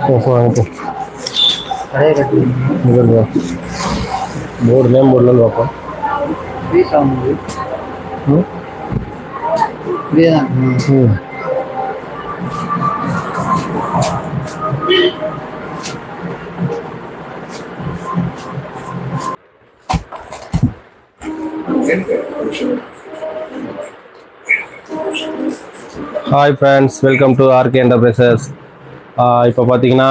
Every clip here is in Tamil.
போ, போ, வாங்க போ. கடையை கட்டி இங்க hi friends welcome to RK enterprises இப்போ பார்த்தீங்கன்னா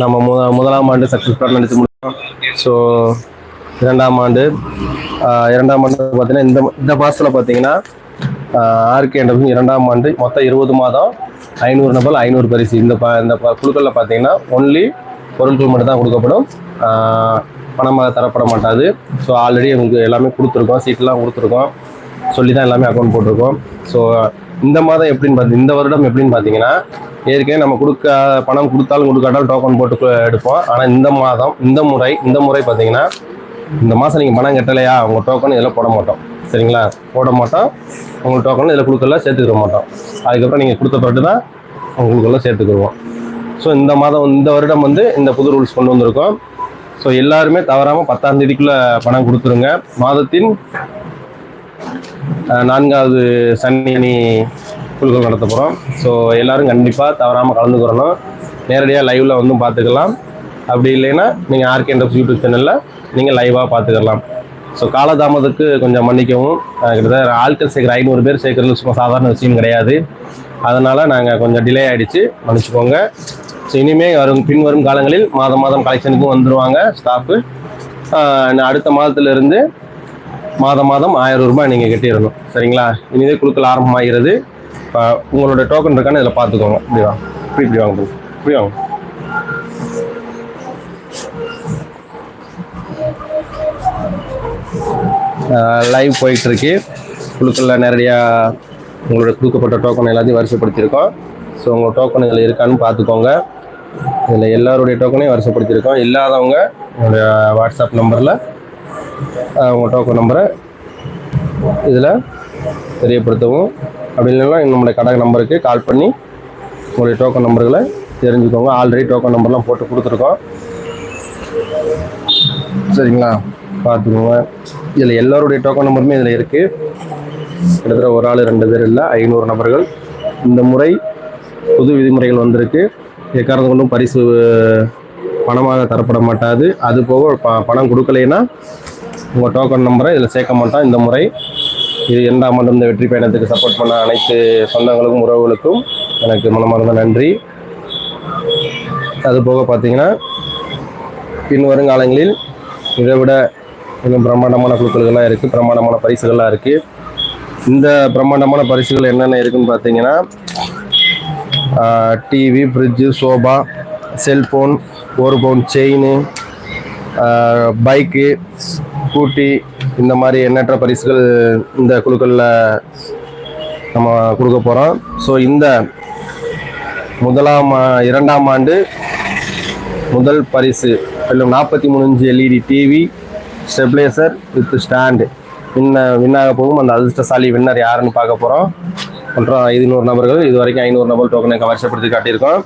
நம்ம முத முதலாம் ஆண்டு சக்ஸஸ்ஃபுல்லாக நடித்து முடிச்சோம் ஸோ இரண்டாம் ஆண்டு இரண்டாம் ஆண்டு பார்த்தீங்கன்னா இந்த இந்த மாதத்தில் பார்த்தீங்கன்னா ஆர்கே என்டர்பிரைஸ் இரண்டாம் ஆண்டு மொத்தம் இருபது மாதம் ஐநூறு நபர் ஐநூறு பரிசு. இந்த ப இந்த குழுக்களில் பார்த்தீங்கன்னா ஒன்லி பொருட்கள் மட்டும் தான் கொடுக்கப்படும். பணமாக தரப்பட மாட்டாது. ஸோ ஆல்ரெடி உங்களுக்கு எல்லாமே கொடுத்துருக்கோம். சீட்லாம் கொடுத்துருக்கோம். சொல்லி தான் எல்லாமே அக்கௌண்ட் போட்டிருக்கோம். ஸோ இந்த மாதம் எப்படின்னு பார்த்து இந்த வருடம் எப்படின்னு பார்த்தீங்கன்னா ஏற்கனவே நம்ம கொடுக்க பணம் கொடுத்தாலும் கொடுக்காட்டாலும் டோக்கன் போட்டு எடுப்போம். ஆனால் இந்த மாதம் இந்த முறை இந்த முறை பார்த்தீங்கன்னா இந்த மாதம் நீங்கள் பணம் கட்டலையா உங்கள் டோக்கன் இதில் போட மாட்டோம். சரிங்களா? போட மாட்டோம். உங்களுக்கு டோக்கன் இதில் கொடுக்கல சேர்த்துக்கிற மாட்டோம். அதுக்கப்புறம் நீங்கள் கொடுத்த பிறகு தான் உங்களுக்கெல்லாம் சேர்த்துக்கிடுவோம். ஸோ இந்த மாதம் இந்த வருடம் வந்து இந்த புது ரூல்ஸ் கொண்டு வந்திருக்கோம். ஸோ எல்லாருமே தவறாமல் பத்தாம் தேதிக்குள்ளே பணம் கொடுத்துருங்க. மாதத்தின் நான்காவது சனி குழுக்கள் நடத்த போகிறோம் ஸோ எல்லோரும் கண்டிப்பாக தவறாமல் கலந்துக்கிறணும். நேரடியாக லைவில் வந்து பார்த்துக்கலாம் அப்படி இல்லைன்னா நீங்கள் ஆர்கே என்ற யூடியூப் சேனலில் நீங்கள் லைவாக பார்த்துக்கலாம் ஸோ காலதாமதத்துக்கு கொஞ்சம் மன்னிக்கவும். கிட்டத்தட்ட ஆட்கள் சேர்க்குற ஐநூறு பேர் சேர்க்குறது சும்மா சாதாரண விஷயம் கிடையாது. அதனால் நாங்கள் கொஞ்சம் டிலே ஆகிடுச்சு மன்னிச்சுக்கோங்க. ஸோ இனிமேல் வரும் பின்வரும் காலங்களில் மாதம் மாதம் கலெக்ஷனுக்கும் வந்துடுவாங்க ஸ்டாஃபு அடுத்த மாதத்துலேருந்து மாதம் மாதம் ஆயிரம் ரூபாய் நீங்கள் கட்டிடணும். சரிங்களா? இனிதே குழுக்கள் ஆரம்பமாகிறது. இப்போ உங்களோட டோக்கன் இருக்கான்னு இதில் பார்த்துக்கோங்க. இப்படி வாங்க. இப்படி இப்படி வாங்க. இப்படி வாங்க. லைவ் போயிட்டு இருக்கு குழுக்களில் நேரடியாக உங்களோட கொடுக்கப்பட்ட டோக்கன் எல்லாத்தையும் வரிசைப்படுத்தியிருக்கோம். ஸோ உங்கள் டோக்கன் இதில் இருக்கான்னு பார்த்துக்கோங்க. இதில் எல்லாருடைய டோக்கனையும் வரிசைப்படுத்தியிருக்கோம். இல்லாதவங்க உங்களுடைய வாட்ஸ்அப் நம்பரில் உங்கள் டோக்கன் நம்பரை இதில் தெரியப்படுத்தவும். அப்படி இல்லைன்னா நம்மளுடைய கடை நம்பருக்கு கால் பண்ணி உங்களுடைய டோக்கன் நம்பர்களை தெரிஞ்சுக்கோங்க. ஆல்ரெடி டோக்கன் நம்பர்லாம் போட்டு கொடுத்துருக்கோம். சரிங்களா? பார்த்துக்கோங்க. இதில் எல்லோருடைய டோக்கன் நம்பருமே இதில் இருக்குது கிட்டத்தட்ட ஒரு ஆள் ரெண்டு பேர் இல்லை ஐநூறு நபர்கள். இந்த முறை புது விதிமுறைகள் வந்திருக்கு. எக்காரணம் கொண்டும் பரிசு பணமாக தரப்பட மாட்டாது. அது போக ப பணம் கொடுக்கலைன்னா உங்கள் டோக்கன் நம்பரை இதில் சேர்க்க மாட்டோம். இந்த முறை இது இரண்டாம் ஆண்டு இந்த வெற்றி பயணத்துக்கு சப்போர்ட் பண்ண அனைத்து சொந்தங்களுக்கும் உறவுகளுக்கும் எனக்கு மனமார்ந்த நன்றி. அது போக பார்த்தீங்கன்னா பின் வருங்காலங்களில் இதை விட இன்னும் பிரம்மாண்டமான குழுக்கள்லாம் இருக்குது பிரம்மாண்டமான பரிசுகள்லாம் இருக்குது இந்த பிரம்மாண்டமான பரிசுகள் என்னென்ன இருக்குன்னு பார்த்தீங்கன்னா டிவி ஃப்ரிட்ஜு சோபா செல்ஃபோன் ஒரு பவுன் செயின் பைக்கு ஸ்கூட்டி இந்த மாதிரி எண்ணற்ற பரிசுகள் இந்த குழுக்களில் நம்ம கொடுக்க போகிறோம் ஸோ இந்த முதலாம் இரண்டாம் ஆண்டு முதல் பரிசு இல்லை நாற்பத்தி மூணு inch LED TV stabiliser with stand winner வின்னாக போகும். அந்த அதிர்ஷ்டசாலி வின்னர் யாருன்னு பார்க்க போகிறோம் மற்றும் ஐநூறு நபர்கள் இது வரைக்கும் ஐநூறு நபர் டோக்கனை வருஷப்படுத்தி காட்டியிருக்கோம்.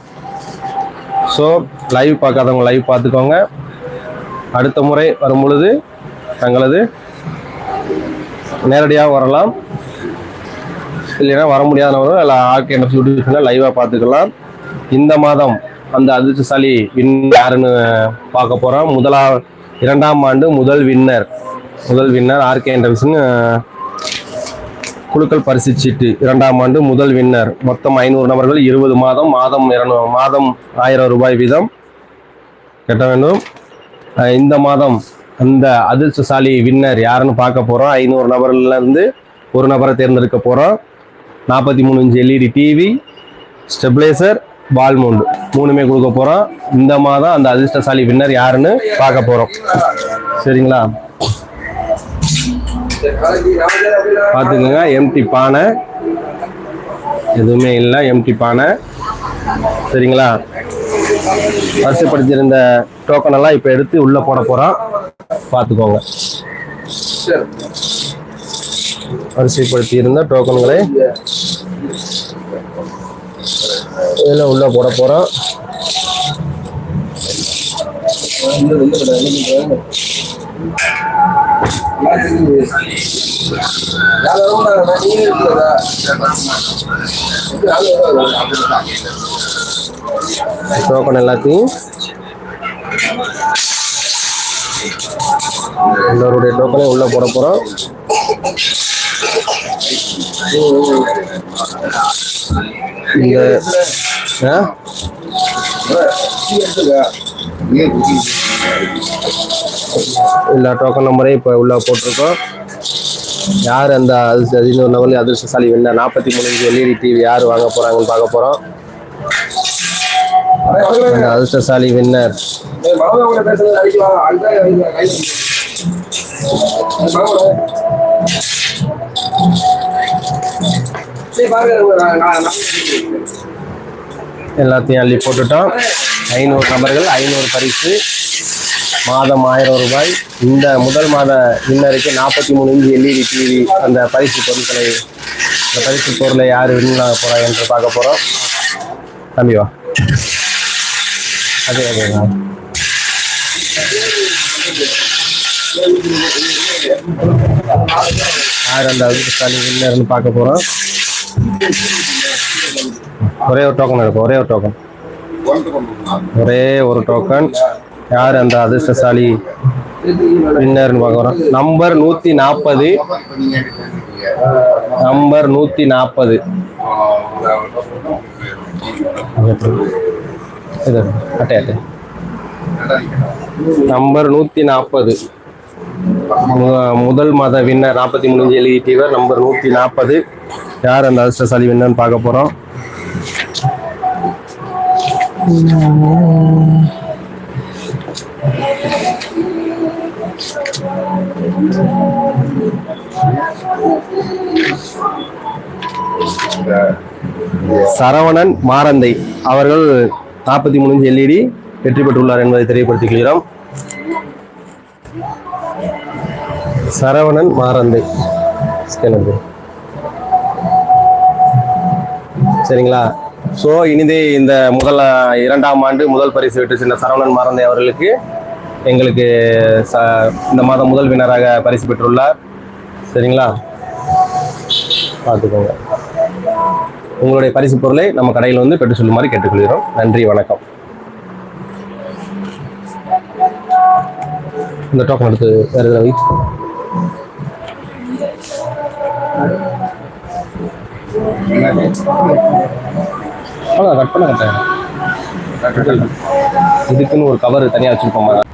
ஸோ லைவ் பார்க்காதவங்க லைவ் பார்த்துக்கோங்க. அடுத்த முறை வரும் பொழுது தங்களது நேரடியாக வரலாம். இல்லைன்னா வர முடியாதவர்கள் இல்லை ஆர்கே யூடியூப்ல லைவாக பார்த்துக்கலாம். இந்த மாதம் அந்த அதிர்ஷ்டசாலி வின் யாருன்னு பார்க்க போகிறோம் முதலா இரண்டாம் ஆண்டு முதல் வின்னர் முதல் வின்னர் ஆர்கே என்டர்ஸ்னு குழுக்கள் பரிசு சீட்டு இரண்டாம் ஆண்டு முதல் வின்னர் மொத்தம் ஐநூறு நபர்கள் இருபது மாதம் மாதம் இருநூறு மாதம் ஆயிரம் ரூபாய் வீதம். கட்ட வேண்டும். இந்த மாதம் அந்த அதிர்ஷ்டசாலி வின்னர் யாருன்னு பார்க்க போகிறோம் ஐநூறு நபர்லேருந்து ஒரு நபரை தேர்ந்தெடுக்க போகிறோம் நாற்பத்தி மூணு inch LED TV stabiliser wall mount மூணுமே கொடுக்க போகிறோம் இந்த மாதம் அந்த அதிர்ஷ்டசாலி வின்னர் யாருன்னு பார்க்க போகிறோம் சரிங்களா? பார்த்துக்கோங்க. எம்டி பானை. எதுவுமே இல்லை. எம்டி பானை. சரிங்களா? வரிசைப்படுத்தியிருந்த டோக்கன் எல்லாம் இப்போ எடுத்து உள்ளே போட போகிறோம் பார்த்துக்கோங்க வரிசைப்படுத்தி இருந்த டோக்கன்களை இதில் உள்ளே போட போகிறோம் டோக்கன் எல்லாத்தையும் எல்லோருடைய டோக்கனையும் உள்ள போட போகிறோம் இந்த எல்லா டோக்கன் நம்பரையும் இப்போ உள்ள போட்டிருக்கோம். யார் அந்த அதிர்ஷ்ட இன்னொரு அதிர்ஷ்டசாலி வெண்ண நாற்பத்தி மூணு எல்இடி டிவி யார் வாங்க போகிறாங்கன்னு பார்க்க போகிறோம் அந்த அதிர்ஷ்டசாலி வின்னர் எல்லாத்தையும் அள்ளி போட்டுட்டோம். ஐநூறு நபர்கள் ஐநூறு பரிசு. மாதம் ஆயிரம் ரூபாய். இந்த முதல் மாத வின்னருக்கு நாற்பத்தி மூணு இன்ச் எல்இடி டிவி அந்த பரிசு பொருட்களை அந்த பரிசு பொருளை யார் வின் ஆக போறா என்று பார்க்க போகிறோம் தம்பி வா. அதே அதே தான். யார் அந்த அதிர்ஷ்டசாலி பார்க்க போகிறோம் ஒரே ஒரு டோக்கன் இருக்கும் ஒரே ஒரு டோக்கன் ஒரே ஒரு டோக்கன் யார் அந்த அதிர்ஷ்டசாலி வின்னர்னு பார்க்க போகிறோம் நம்பர் நூற்றி நாற்பது நம்பர் நூற்றி நாற்பது இது அட்டை அட்டை நம்பர் நூற்றி நாற்பது முதல் மாத வின்னர் நாற்பத்தி மூணு எழுதிட்டீவர். நம்பர் நூற்றி நாற்பது யார் அந்த அதிர்ஷ்டசாலி வின்னர்னு பார்க்க போகிறோம் சரவணன் மாரந்தை அவர்கள் நாற்பத்தி மூணு எல்இடி வெற்றி பெற்றுள்ளார் என்பதை தெரியப்படுத்திக் கொள்கிறோம். சரவணன் மாரந்தை ஸ்கேனர் சரிங்களா? ஸோ இனிதே இந்த முதல் இரண்டாம் ஆண்டு முதல் பரிசு வெற்றி சென்ற சரவணன் மாரந்தை அவர்களுக்கு எங்களுக்கு ச இந்த மாதம் முதல் வினராக பரிசு பெற்றுள்ளார். சரிங்களா? பார்த்துக்கோங்க. உங்களுடைய பரிசு பொருளை நம்ம கடையில் வந்து பெற்று சொல்லுமாறு கேட்டுக்கொள்கிறோம். நன்றி வணக்கம். இந்த டோக்கன் எடுத்து வேறு எதாவது அவ்வளோ கட் பண்ண இதுக்குன்னு ஒரு கவர் தனியாக வச்சுருப்போம்? உங்களுக்கு